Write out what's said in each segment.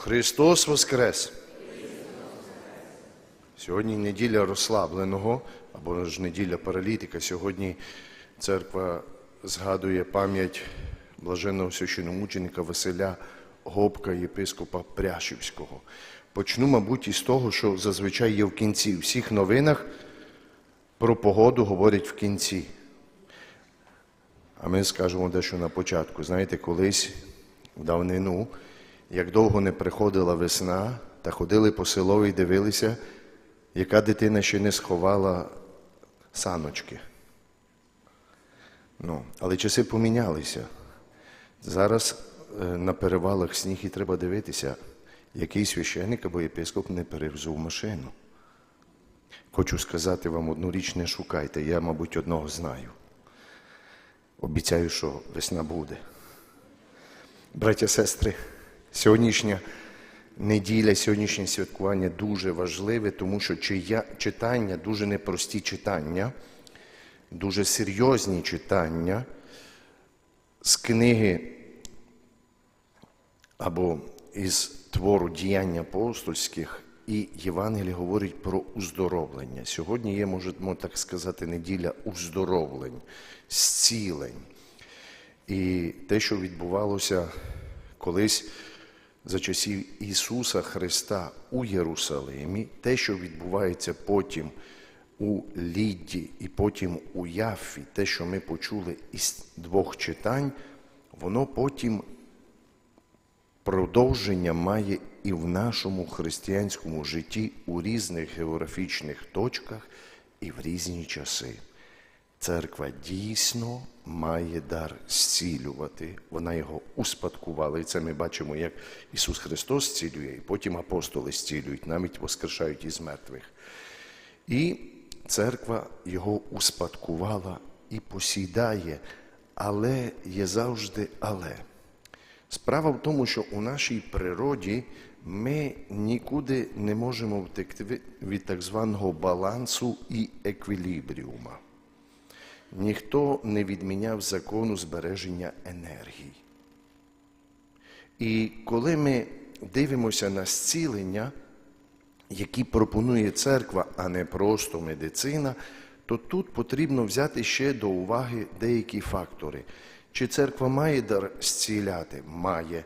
Христос Воскрес! Сьогодні неділя розслабленого, або ж неділя паралітика. Сьогодні церква згадує пам'ять блаженного священомученика Василя Гопка, єпископа Пряшівського. Почну, мабуть, із того, що зазвичай є в кінці. У всіх новинах про погоду говорять в кінці. А ми скажемо дещо на початку. Знаєте, колись в давнину, як довго не приходила весна, та ходили по селові і дивилися, яка дитина ще не сховала саночки. Ну, але часи помінялися. Зараз е, на перевалах сніг і треба дивитися, який священник або єпископ не перевзув машину. Хочу сказати вам одну річ, не шукайте, я, мабуть, одного знаю. Обіцяю, що весна буде. Браття, сестри, сьогоднішня неділя, сьогоднішнє святкування дуже важливе, тому що читання, дуже непрості читання, дуже серйозні читання з книги або із твору діяння апостольських і Євангелія говорить про уздоровлення. Сьогодні є, можемо так сказати, неділя уздоровлень, зцілень. І те, що відбувалося колись за часів Ісуса Христа у Єрусалимі, те, що відбувається потім у Лідді і потім у Яфі, те, що ми почули із двох читань, воно потім продовження має і в нашому християнському житті у різних географічних точках і в різні часи. Церква дійсно має дар зцілювати. Вона його успадкувала. І це ми бачимо, як Ісус Христос зцілює, і потім апостоли зцілюють, навіть воскрешають із мертвих. І церква його успадкувала і посідає, але є завжди але. Справа в тому, що у нашій природі ми нікуди не можемо втекти від- так званого балансу і еквілібріума. Ніхто не відміняв закону збереження енергії. І коли ми дивимося на зцілення, які пропонує церква, а не просто медицина, то тут потрібно взяти ще до уваги деякі фактори. Чи церква має дар зціляти? Має.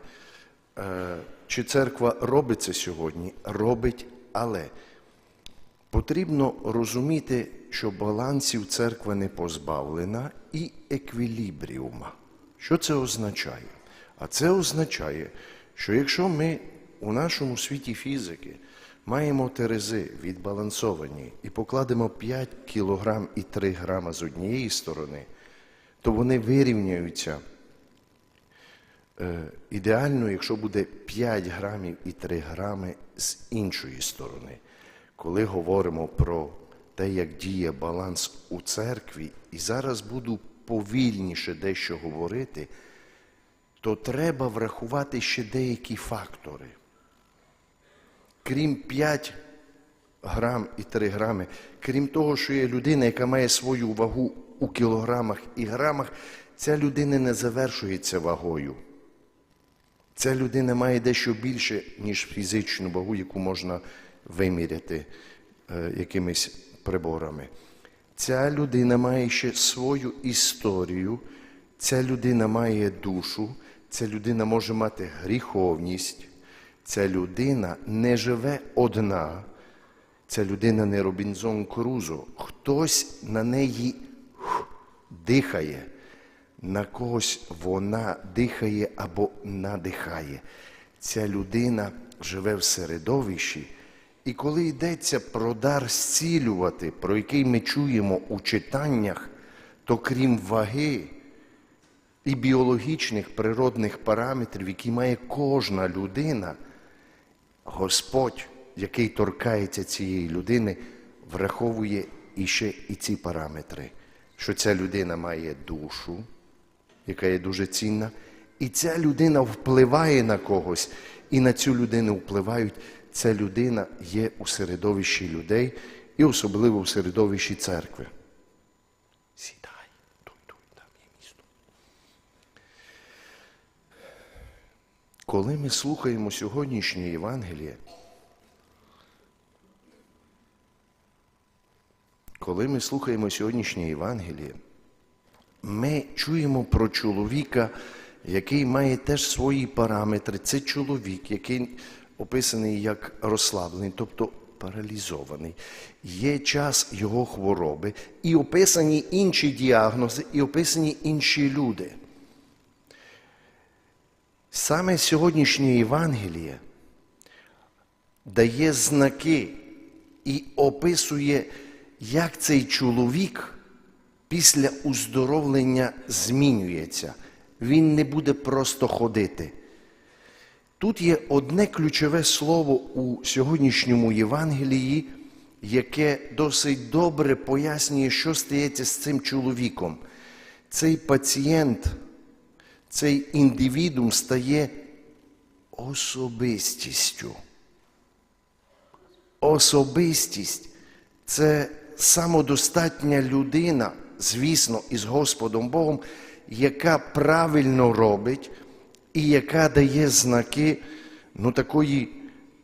Е, Чи церква робить це сьогодні? Робить, але потрібно розуміти, що балансів церква не позбавлена і еквілібріума. Що це означає? А це означає, що якщо ми у нашому світі фізики маємо терези відбалансовані і покладемо 5 кілограм і 3 грама з однієї сторони, то вони вирівняються е, ідеально, якщо буде 5 грамів і 3 грами з іншої сторони. Коли говоримо про те, як діє баланс у церкві, і зараз буду повільніше дещо говорити, то треба врахувати ще деякі фактори. Крім 5 грам і 3 грами, крім того, що є людина, яка має свою вагу у кілограмах і грамах, ця людина не завершується вагою. Ця людина має дещо більше, ніж фізичну вагу, яку можна виміряти е, якимись приборами. Ця людина має ще свою історію, ця людина має душу, ця людина може мати гріховність, ця людина не живе одна, ця людина не Робінзон Крузо. Хтось на неї дихає, на когось вона дихає або надихає. Ця людина живе в середовищі, і коли йдеться про дар зцілювати, про який ми чуємо у читаннях, то крім ваги і біологічних природних параметрів, які має кожна людина, Господь, який торкається цієї людини, враховує іще і ці параметри, що ця людина має душу, яка є дуже цінна, і ця людина впливає на когось, і на цю людину впливають. Ця людина є у середовищі людей і особливо у середовищі церкви. Сідай, тут, тут, там є місто. Коли ми слухаємо сьогоднішнє Євангеліє, коли ми слухаємо сьогоднішнє Євангеліє, ми чуємо про чоловіка, який має теж свої параметри. Це чоловік, який описаний як розслаблений, тобто паралізований. Є час його хвороби, і описані інші діагнози, і описані інші люди. Саме сьогоднішнє Євангеліє дає знаки і описує, як цей чоловік після уздоровлення змінюється. Він не буде просто ходити. Тут є одне ключове слово у сьогоднішньому Євангелії, яке досить добре пояснює, що стається з цим чоловіком. Цей пацієнт, цей індивідум стає особистістю. Особистість це самодостатня людина, звісно, із Господом Богом, яка правильно робить і яка дає знаки ну, такої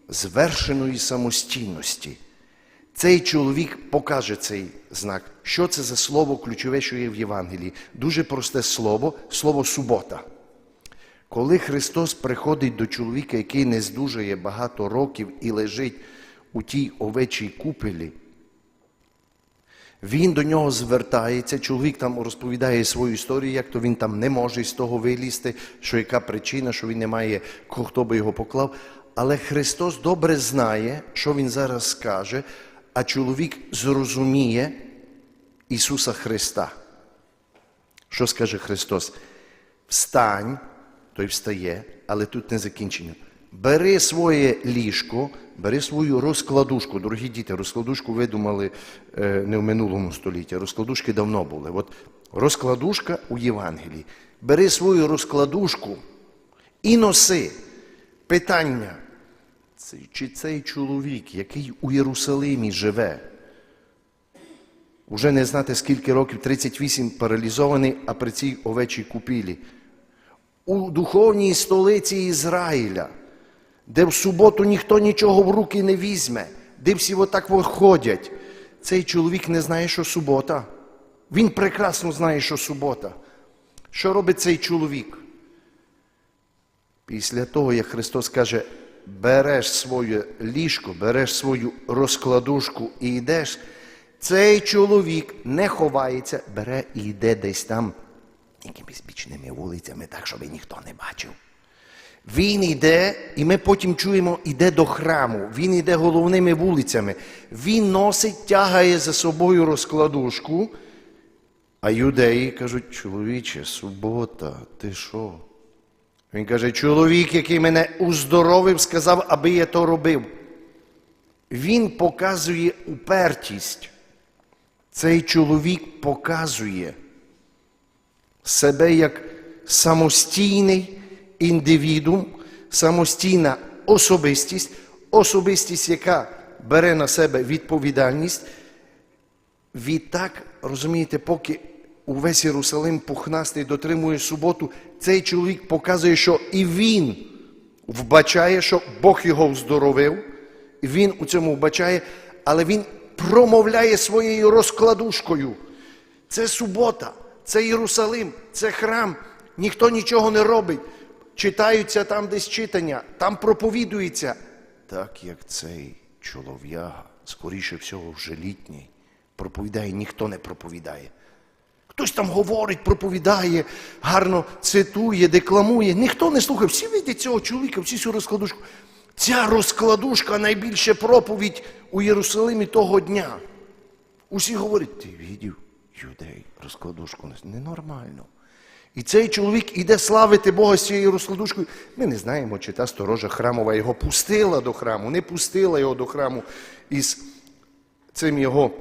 звершеної самостійності. Цей чоловік покаже цей знак. Що це за слово ключове, що є в Євангелії? Дуже просте слово, слово субота. Коли Христос приходить до чоловіка, який не здужує багато років і лежить у тій овечій купелі, він до нього звертається, чоловік там розповідає свою історію, як то він там не може з того вилізти, що яка причина, що він не має, хто би його поклав. Але Христос добре знає, що він зараз скаже, а чоловік зрозуміє Ісуса Христа. Що скаже Христос? Встань, той встає, але тут не закінчення. Бери своє ліжко, бери свою розкладушку. Дорогі діти, розкладушку видумали е, не в минулому столітті, розкладушки давно були. От розкладушка у Євангелії. Бери свою розкладушку і носи питання. Чи цей чоловік, який у Єрусалимі живе, уже не знати скільки років, 38 паралізований, а при цій овечій купілі. У духовній столиці Ізраїля, де в суботу ніхто нічого в руки не візьме, де всі отак виходять. Цей чоловік не знає, що субота. Він прекрасно знає, що субота. Що робить цей чоловік? Після того, як Христос каже, береш своє ліжко, береш свою розкладушку і йдеш, цей чоловік не ховається, бере і йде десь там якимись бічними вулицями, так, щоб ніхто не бачив. Він йде, і ми потім чуємо, йде до храму. Він йде головними вулицями. Він носить, тягає за собою розкладушку, а юдеї кажуть, чоловіче, субота, ти що? Він каже, чоловік, який мене уздоровив, сказав, аби я то робив. Він показує упертість. Цей чоловік показує себе як самостійний індивідум, самостійна особистість, особистість, яка бере на себе відповідальність. Відтак, розумієте, поки увесь Єрусалим пухнастий дотримує суботу, цей чоловік показує, що і він вбачає, що Бог його вздоровив, він у цьому вбачає, але він промовляє своєю розкладушкою. Це субота, це Єрусалим, це храм. Ніхто нічого не робить. Читаються там десь читання, там проповідується. Так як цей чолов'яга, скоріше всього, вже літній, проповідає, ніхто не проповідає. Хтось там говорить, проповідає, гарно цитує, декламує. Ніхто не слухає. Всі видять цього чоловіка, всі цю розкладушку. Ця розкладушка найбільше проповідь у Єрусалимі того дня. Усі говорять, ти видів, юдей, розкладушку нес». ненормально. І цей чоловік іде славити Бога з цією розкладушкою. Ми не знаємо, чи та сторожа храмова його пустила до храму, не пустила його до храму із цим його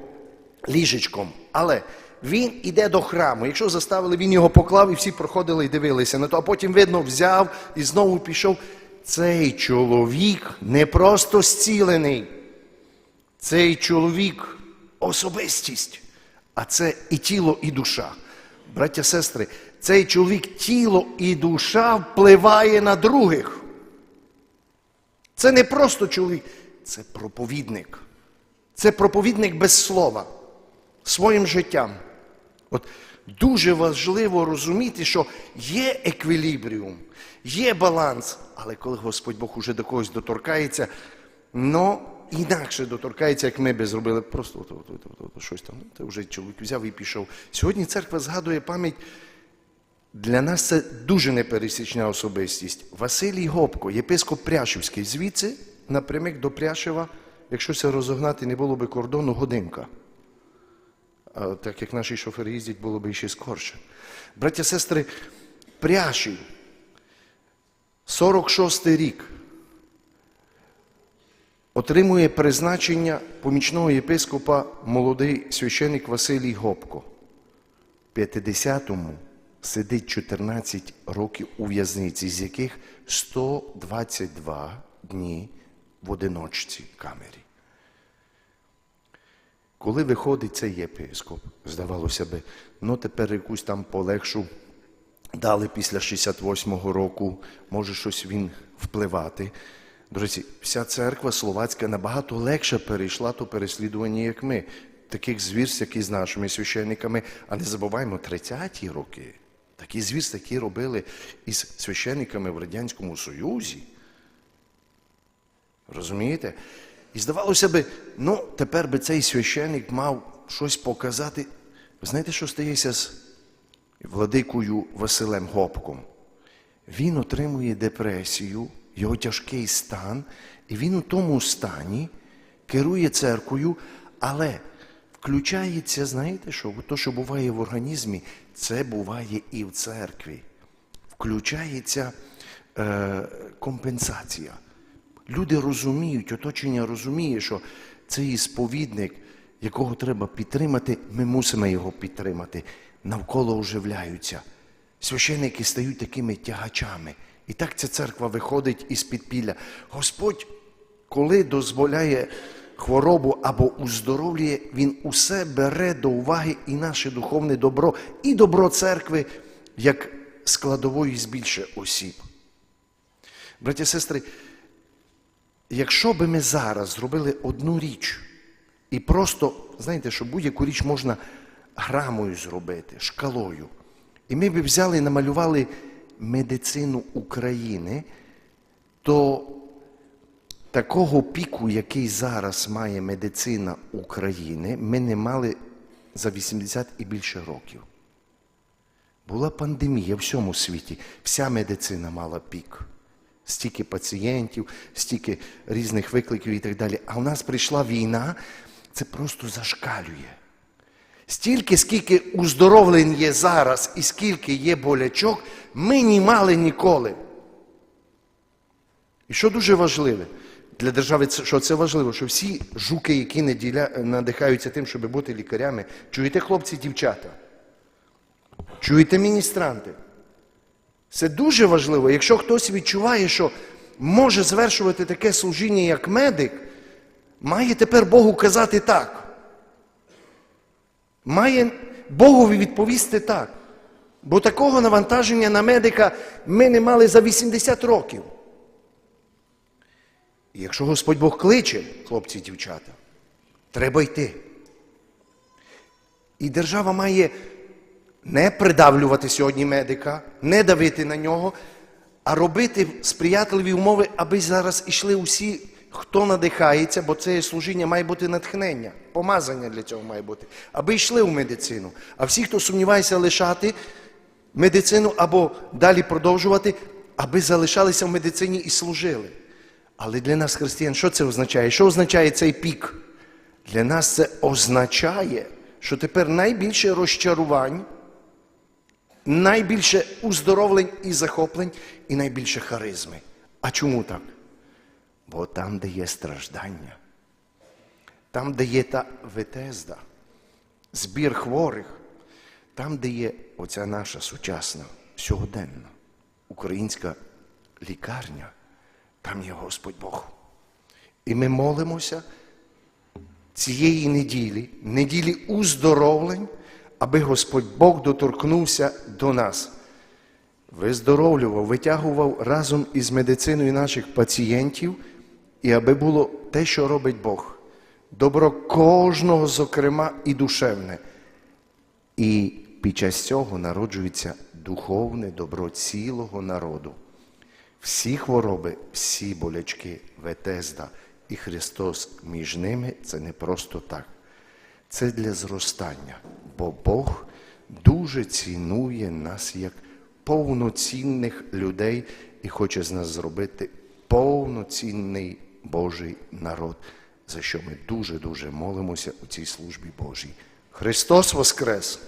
ліжечком. Але він іде до храму. Якщо заставили, він його поклав і всі проходили і дивилися на то, а потім, видно, взяв і знову пішов. Цей чоловік не просто зцілений. Цей чоловік особистість, а це і тіло, і душа. Браття, сестри, цей чоловік тіло і душа впливає на других. Це не просто чоловік, це проповідник. Це проповідник без слова, своїм життям. От дуже важливо розуміти, що є еквілібріум, є баланс, але коли Господь Бог уже до когось доторкається, ну інакше доторкається, як ми би зробили, просто от, от, от, от, от, щось там. Це вже чоловік взяв і пішов. Сьогодні церква згадує пам'ять. Для нас це дуже непересічна особистість. Василій Гопко, єпископ Пряшівський, звідси напрямик до Пряшева, якщо це розогнати, не було би кордону годинка. А так як наші шофери їздять, було б ще скорше. Браття, сестри, Пряшів, 46-й рік, отримує призначення помічного єпископа молодий священик Василій Гопко. 50-му сидить 14 років у в'язниці, з яких 122 дні в одиночці камері. Коли виходить цей єпископ, здавалося би, ну тепер якусь там полегшу дали після 68-го року, може щось він впливати. Друзі, вся церква словацька набагато легше перейшла то переслідування, як ми. Таких звірств, які з нашими священниками, а не забуваємо 30-ті роки. Такі звірства, які робили із священниками в Радянському Союзі. Розумієте? І здавалося би, ну, тепер би цей священник мав щось показати. Ви знаєте, що стається з владикою Василем Гопком? Він отримує депресію, його тяжкий стан, і він у тому стані керує церквою, але включається, знаєте що? То, що буває в організмі, це буває і в церкві. Включається е, компенсація. Люди розуміють, оточення розуміє, що цей сповідник, якого треба підтримати, ми мусимо його підтримати. Навколо оживляються. Священники стають такими тягачами. І так ця церква виходить із підпілля. Господь, коли дозволяє хворобу або уздоровлює, Він усе бере до уваги і наше духовне добро, і добро церкви, як складової більше осіб. Браті і сестри, якщо би ми зараз зробили одну річ, і просто, знаєте, що будь-яку річ можна грамою зробити, шкалою. І ми б взяли і намалювали медицину України, то такого піку, який зараз має медицина України, ми не мали за 80 і більше років. Була пандемія в всьому світі, вся медицина мала пік. Стільки пацієнтів, стільки різних викликів і так далі. А у нас прийшла війна, це просто зашкалює. Стільки, скільки уздоровлень є зараз і скільки є болячок, ми не мали ніколи. І що дуже важливе для держави, що це важливо, що всі жуки, які неділя, надихаються тим, щоб бути лікарями, чуєте, хлопці, дівчата? Чуєте міністранти? Це дуже важливо. Якщо хтось відчуває, що може звершувати таке служіння, як медик, має тепер Богу казати так. Має Богові відповісти так. Бо такого навантаження на медика ми не мали за 80 років. Якщо Господь Бог кличе, хлопці і дівчата, треба йти. І держава має не придавлювати сьогодні медика, не давити на нього, а робити сприятливі умови, аби зараз ішли усі, хто надихається, бо це служіння має бути натхнення, помазання для цього має бути, аби йшли в медицину. А всі, хто сумнівається лишати медицину або далі продовжувати, аби залишалися в медицині і служили. Але для нас, християн, що це означає? Що означає цей пік? Для нас це означає, що тепер найбільше розчарувань, найбільше уздоровлень і захоплень, і найбільше харизми. А чому так? Бо там, де є страждання, там, де є та ветезда, збір хворих, там, де є оця наша сучасна, сьогоденна українська лікарня, там є Господь Бог. І ми молимося цієї неділі, неділі уздоровлень, аби Господь Бог доторкнувся до нас, виздоровлював, витягував разом із медициною наших пацієнтів і аби було те, що робить Бог, добро кожного, зокрема, і душевне. І під час цього народжується духовне добро цілого народу. Всі хвороби, всі болячки, ветезда і Христос між ними це не просто так. Це для зростання, бо Бог дуже цінує нас як повноцінних людей і хоче з нас зробити повноцінний Божий народ, за що ми дуже-дуже молимося у цій службі Божій. Христос Воскрес!